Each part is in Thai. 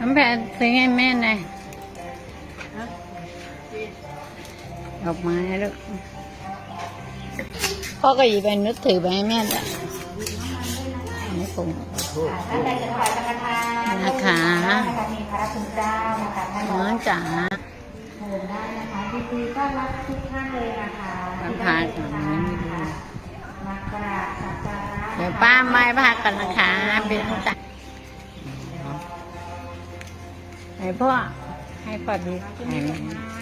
น้ำแพนซื้อให้แม่หน่อยดอกไม้ลูกพ่อก็หยิบไปนึกถือไปให้แม่ด้วยไม่คงท่านใดจะถวายสังฆทานนะคะนะคะมีพระคุณเจ้านะคะน้องจ๋าเชิญได้นะคะดีต้อนรับทุกท่านเลยนะคะพระพาก่อนไม่มีดูมากราบสักการะเดี๋ยวป้าไม่พากันนะคะเป็นตัก ให้พ่อให้พ่อดีให้แม่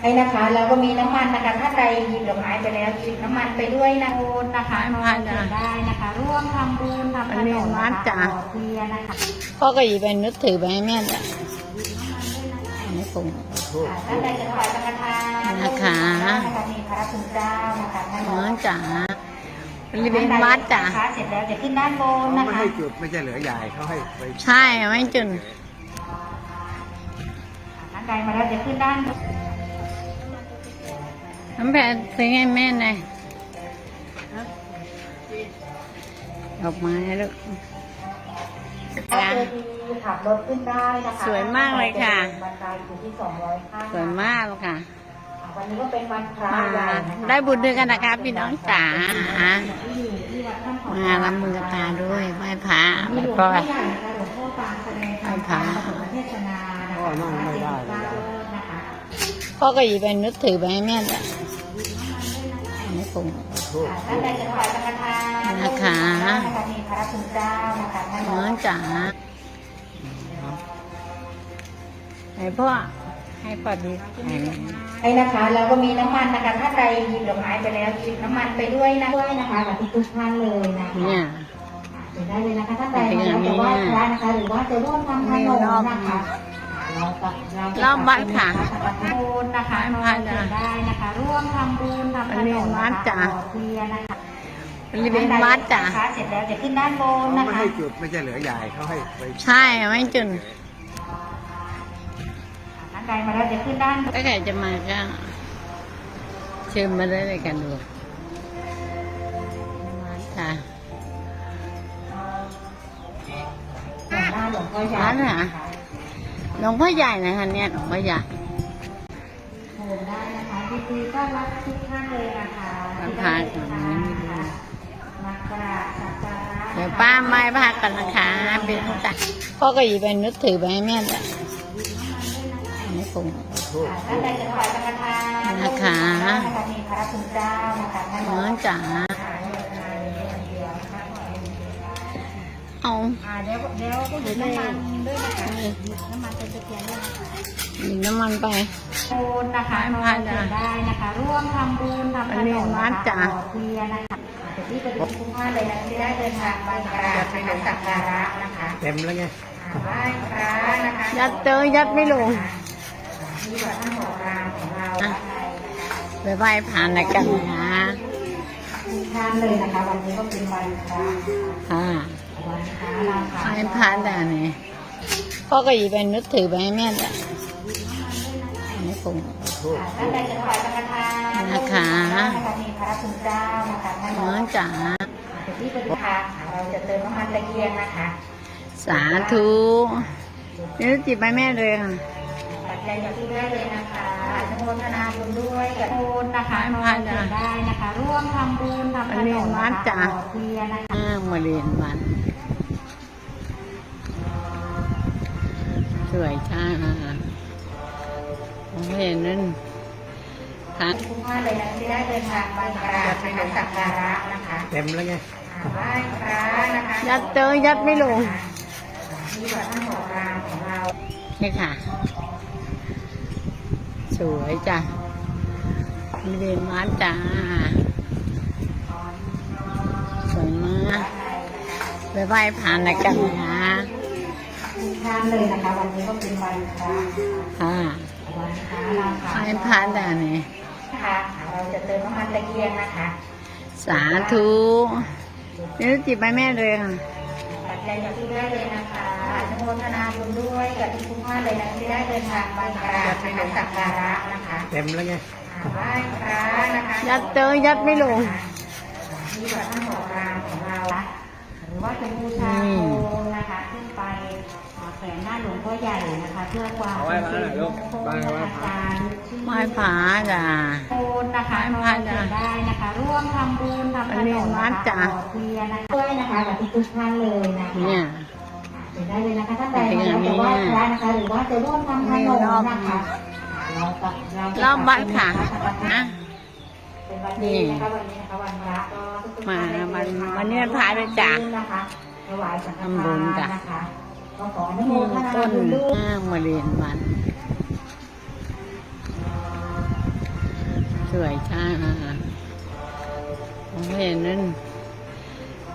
ไอ้นะคะแล้วก็มีน้ำมันนะคะถ้าใดหยิบดอกไม้ไปแล้วหยิบน้ำมันไปด้วยนะโอนนะคะไม่พลาดเชินะญได้นะคะ ร่วมทำบุญทำขอันนี้นมวัดนะคะจ้ะขอเพียนะคะพ่อก็หยิบไปนึกถือไปให้แม่ด้วยไม่คงท่านใดจะถวายสังฆทานนะคะนะคะมีพระคุณเจ้านะคะท่านน้องจ๋าบริเวณวัดจ้ะเสร็จแล้วจะขึ้นด้านบนเขานะไม่คะให้จุดไม่ใช่เหลือใหญ่เขาให้ไปใช่ไม่จุน ท่านใดมาแล้วจะขึ้นด้านบนน้ำแพนซื้อให้แม่หน่อยดอกไม้ลูกก็คือขับรถขึ้นได้นะคะสวยมากเลยค่ะบันไดอยู่ที่สองร้อยขั้นสวยมากเลยค่ะ วันนี้ก็เป็นวันพระมาใหญ่นะคะได้บุญด้วยกันนะคะพี่น้องจ๋าที่อยู่ที่วัดท่านของมารับมือกับตาด้วยไหว้พระมีแล้วหลวงก็พ่อใหญ่นะคะหลวงพ่อปางแสดงธรรมไหว้พระปฐมเทศนานะคะนะคะพ่อก็หยิบไปนึกถือไปให้แม่ด้วยไม่คงท่านใดจะถวายสังฆทานนะคะนะคะมีพระคุณเจ้านะคะท่านน้องจ๋าให้พ่อให้พ่อดีให้แม่ไอ้นะคะแล้วก็มีน้ำมันนะคะถ้าใดหยิบดอกไม้ไปแล้วหยิบน้ำมันไปด้วยนะด้วยนะคะกับที่ทุกท่านเลยนะคะเนี่ยเชิญได้เลยนะคะท่านใดมาแล้วจะไหว้พระนะคะ หรือว่าจะร่วมทำขนมนะคะเรากับเราจะรอบวัดค่ะทำบุญนะคะไหว้พระเชิญได้นะคะ ร่วมทำบุญทำขนมบริเวณวัดจ้ะขอเพียนะคะบริเวณวัดจ้ะเสร็จแล้วจะขึ้นด้านบนเขานะไม่คะให้จุดไม่ใช่เหลือใหญ่เขาให้ไปใช่ไม่จุนท่านใดมาแล้วจะขึ้นด้านบนถ้าใครจะมาก็เชิญมาได้เลยกันดูวัดค่ะหน้าหลวงพ่อใหญ่วัดเหรอหลวงพ่อใหญ่นะคะเนี่ยหลวงพ่อใหญ่เชิญได้นะคะยินดีต้อนรับทุกท่านเลยนะคะพระพาก่อนไม่มีดูมากราบสักการะเดี๋ยวป้าไม่พากันนะคะเป็นตักพ่อก็หยิบไปนึกถือไปให้แม่ด้วยไม่คงท่านใดจะถวายสังฆทานนะคะนะคะมีพระคุณเจ้านะคะท่านน้องจ๋า เอาอ่าเดี๋ยวเดี๋ยวก็หยิบน้ำมันด้วยนะคะน้ำมันเป็นตะเกียงด้วยนะคะหยิบน้ำมันไปบุญนะคะไหว้พระจ้ะเชิญได้นะคะ ร่วมทำบุญทำขบรินเวมณวัดจ้ะขอเพียนะคะเดี๋ยวที่ประดิษฐ์ทุกท่านเลยนะที่ได้เดินทางไปกราบนะคะสักการะนะคะเต็มแล้วไงไหว้พระนะคะยัดเจอยัดไม่ลงที่วัดท่านโบราณของเราด้านในนะคะไปไหว้ผ่านกันนะทุกท่านเลยนะคะวันนี้ก็เป็นวันพระค่ะ วันพระเราค่ะไหว้ผ่านแต่นี่พ่อก็หยิบไปนึกถือไปให้แม่ด้วยไม่คงท่านใดจะถวายสังฆทานนะคะนะคะมีพระคุณเจ้านะคะท่านน้องจ๋าเดี๋ยวที่ประดิษฐ์ค่ะเราจะเติมน้ำมันตะเกียงนะคะ สาธุนี่จิบไปแม่เลยค่ะปัจจัยอย่างที่ได้เลยนะคะอนุโมทนาบุญด้วยกับบุญนะคะไหว้มาพระจ้ะได้นะคะ ร่วมทำบุญทำขบรินเวณมวัดนะคะจ้ะขอเพียนะคะอ้างมาเรียนวัน สวยจ้าผมเห็นนั่นทางทุกท่านเลยนะที่ได้เดินทางไปกราบนะคะสักการะนะคะ เต็มแล้วไงไหว้พระนะคะยัดเจอยัดไม่ลงที่วัดท่านโบราณของเรานี่ค่ะ สวยจ้ะบริเวณวัดจ้าสวยมากไปไหว้ผ่านกันนะ ทุกท่านเลยนะคะ วันนี้ก็เป็นวันพระค่ะวันพระเราค่ะไหว้ผ่านแต่นี่ค่ะเราจะเติมน้ำมันตะเกียงนะคะ สาธุนี่จิบไปแม่เลยค่ะปัจจัยอย่างที่ได้เลยนะคะอนุโมทนาบุญด้วยกับทุกท่านเลยนะที่ได้เดินทางไปกราบนะคะสักการะนะคะ เต็มแล้วไงไหว้พระนะคะยัดเจอยัดไม่ลงที่วัดท่านโบราณของเรารรือว่าจะบูชาโคมนะคะขึ้นไปอ่า แขวนหน้าหลวงพ่อใหญ่นะคะ เพื่อความเอาไว้มาหน่อยลูกเป็นสิริมงคลนะคะการไม้ผาจ้ะ โคนนะคะไม้มาพันเขียอะนได้นะคะ ร่วมทำบุญทำขอันนนี้มวัดนะคะจ้ะ ขอเทียนนะคะด้วยนะคะกับทุกท่านเลยนะคะ เนี่ยเชิญได้เลยนะคะท่านใดมาแล้วจะไหว้พระนะคะหรือว่าจะร่วมทำขนมนะคะเรากับเราจะรอบวัดค่ะนะเป็นวันนี้นะคะวันนี้นะคะวันพระก็ทุกๆมาท่นได้วันเดิทงวันนี้พระด้วยจ้ะนะคะถวายสังฆทำบุญจ้ะทานนะคะ ก็ขออนุโมนี่ทนาต้นบุญด้วยห้างมาเรียนวัน สวยจ้าผมเห็นนั่น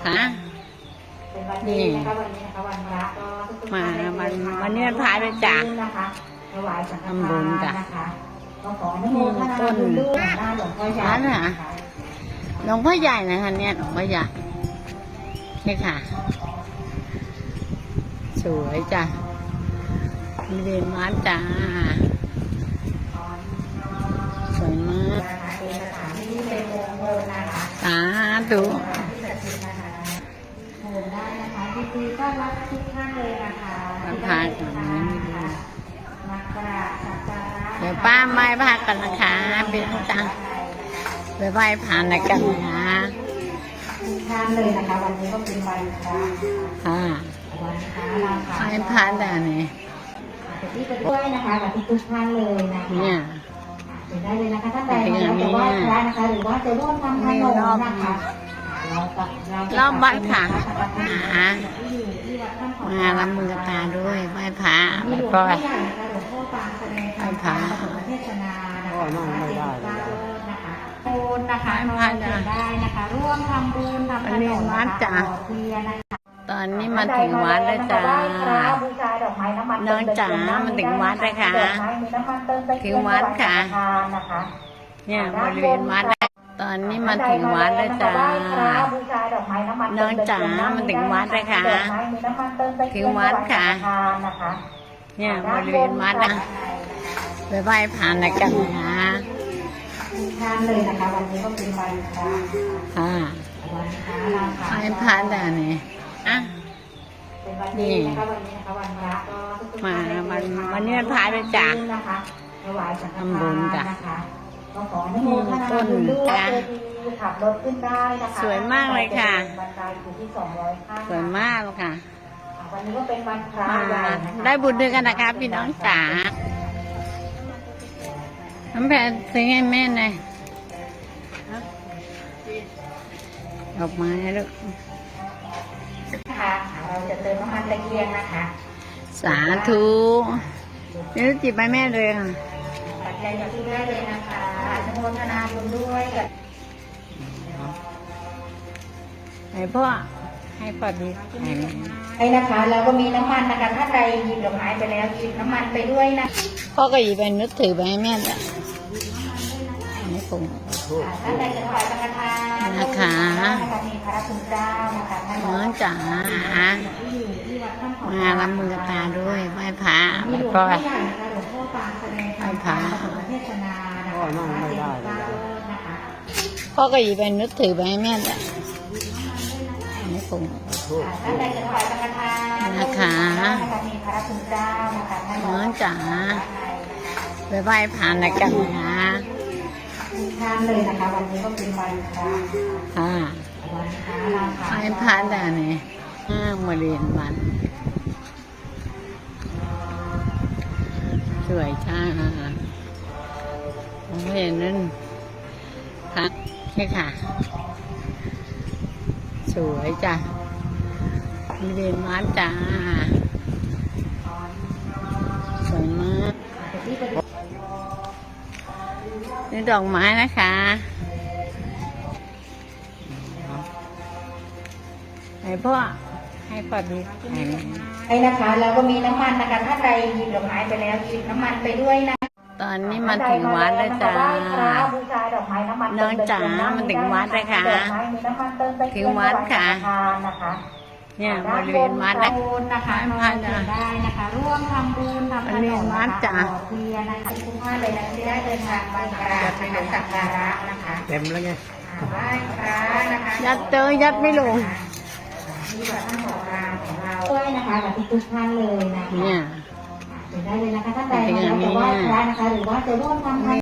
ฮะเป็นวันนี้นะคะวันนี้นะคะวันพระก็ทุกๆมาท่นได้วันเดิทงวันนี้พระด้วยจ้ะนะคะถวายสังฆทำบุญจ้ะทานนะคะก็ขออนุโมทนาบุญด้วยหน้าหลวงพ่อใหญ่ร้านเหรอหลวงพ่อใหญ่นะคะเนี่ยหลวงพ่อใหญ่นี่ค่ะ สวยจ้ะมีเรียนวัดจ้าสวยมากนะคะเป็นสถานที่เป็นมงคลนะคะสาธุที่ศักดิ์สิทธิ์นะคะโหมได้นะคะยินดีต้อนรับทุกท่านเลยนะคะที่ได้เดินทางนะคะมากราบสักการะเดี๋ยวป้าไม้พักกันนะคะเป็นตังไปไหว้ผ่านกันนะทุกท่านเลยนะคะ วันนี้ก็เป็นวันพระค่ะวั นพระเราค่ะไหว้ผ่านแต่นี่จะที่ไปด้วยนะคะกับที่ทุกท่านเลยนะคะเนี่ยเชิญได้เลยนะคะท่านใดมาแล้วจะไหว้พระนะคะหรือว่าจะร่วมทำขนมนะคะเรากับเราจะรอบวัดค่ะอ่าอ่าที่อยู่ที่วัดถ้ำเขามารับมือกับตาด้วยไหว้พระมีแล้วหลวงก็พ่อใหญ่นะคะหลวงพ่อปางแสดงธรรมไหว้พระปฐมเทศนานะคะโอ้นั่งไม่ได้เลยนะคะโอนนะคะไหว้มาพระเขียนได้นะคะ ร่วมทำบุญทำขอันนนี้มวัดนะคะจ้ะขอเทียนนะคะ ตอนนี้มาถึงวัดแล้วจ้าไหว้พระบูชาดอกไม้น้ำมันน้องจ๋ามาถึงวัดแล้วค่ะดอกไม้มีน้ำมันเติมไปถึงวัดค่ะทานนะคะเนี่ยบริเวณวัดแล้วตอนนี้มาถึงวัดแล้วจ้าไหว้พระบูชาดอกไม้น้ำมันน้องจ๋ามาถึงวัดแล้วค่ะดอกไม้มีน้ำมันเติมไปถึงวัดค่ะทานนะคะเนี่ยบริเวณวัดนะไปไหว้ผ่านกันนะทุกท่านเลยนะคะวันนี้ก็เป็นวันพระค่ะวันพระเราค่ะไหว้ผ่านแต่นี่ อะเป็นวันนี้นะคะวันนี้นะคะวันพระก็ทุกๆมาท่นได้วันเดิทงวันนี้พระด้วยจ้ะนะคะถวายสังฆทำบุญจ้ะทานนะคะก็ขออนุโมทนาบุญด้วยจ้ะเจดีย์ขับรถขึ้นได้นะคะสวยมากเลยค่ะบันไดอยู่ที่สองร้อยขั้นสวยมากเลยค่ะวันนี้ก็เป็นวันพระมาใหญ่นะคะได้บุญด้วยกันนะคะพี่น้องจ๋าน้ำแพนซื้อให้แม่หน่อยดอกไม้ลูก ค่ะเราจะเติมน้ำมันตะเกียงนะคะ สาธุนี่จิบไปแม่เลยค่ะปัจจัยจากที่ได้เลยนะคะอนุโมทนาบุญด้วยกับให้พ่อให้พ่อดีให้แม่ไอ้นะคะแล้วก็มีน้ำมันนะคะถ้าใครหยิบดอกไม้ไปแล้วหยิบน้ำมันไปด้วยนะพ่อก็หยิบไปนึกถือไปให้แม่จ้ะไม่คงท่านใดจะถวายสังฆทานนะคะนะคะมีพระคุณเจ้านะคะท่านน้องจ๋า มารับมือกับตาด้วยไหว้พระมีแล้วหวงก็พ่อใหญ่นะไหว้พระปฐมเทศนานะคะโอ้นั่งไม่ได้พ่อก็หยิบไปนึกถือไปให้แม่จ้ะไม่คงนะถวายสังฆทานนะคะนะคะมีพระคุณเจ้านะคะท่านน้องจ๋าด้านะคะไปไหว้พระนะกันนะท่านเลยนะคะวันนี้ก็เป็นวันพระค่ะวันพระเราค่ะไหว้พระแต่นี่ ห้างมาเรียนวัน สวยจ้าผมเห็นนั่นค่ะนี่ค่ะ สวยจ้ะมีเรียนวัดจ้า สวยมาก นี่ดอกไม้นะคะให้พ่อ ให้พ่อดีให้แม่ไอ้นะคะแล้วก็มีน้ำมันนะคะ ถ้าใครหยิบดอกไม้ไปแล้วหยิบน้ำมันไปด้วยนะตอนนี้มาถึงวัดแล้วจ้าไหว้พระบูชาดอกไม้น้ำมันน้องจ๋ามาถึงวัดแล้วค่ะดอกไม้มีน้ำมันเติมไปถึงวัดค่ะทานนะคะเนี่ยบริเวณวัดด้านะนบนนะคะไหว้มาพระจ้ะเขียนได้นะคะร่วมทำบุญทำขบรินเวณมวัดนะคะจ้ะขอเทียนนะคะทุกท่านเลยนะที่ได้เดินทางมากราบนะคะสักการะนะคะเต็มแล้วไงอ่าไหว้พระนะคะยัดเจอยัดไม่ลงถ ที่วัดท่านบอกรามของเราด้วยนะคะกับทุกท่านเลยนะคะเนี่ย ถึงได้เลยนะคะท่านใดมาแล้วแต่ว่าพระนะคะหรือว่าจะร่วมทำบุญ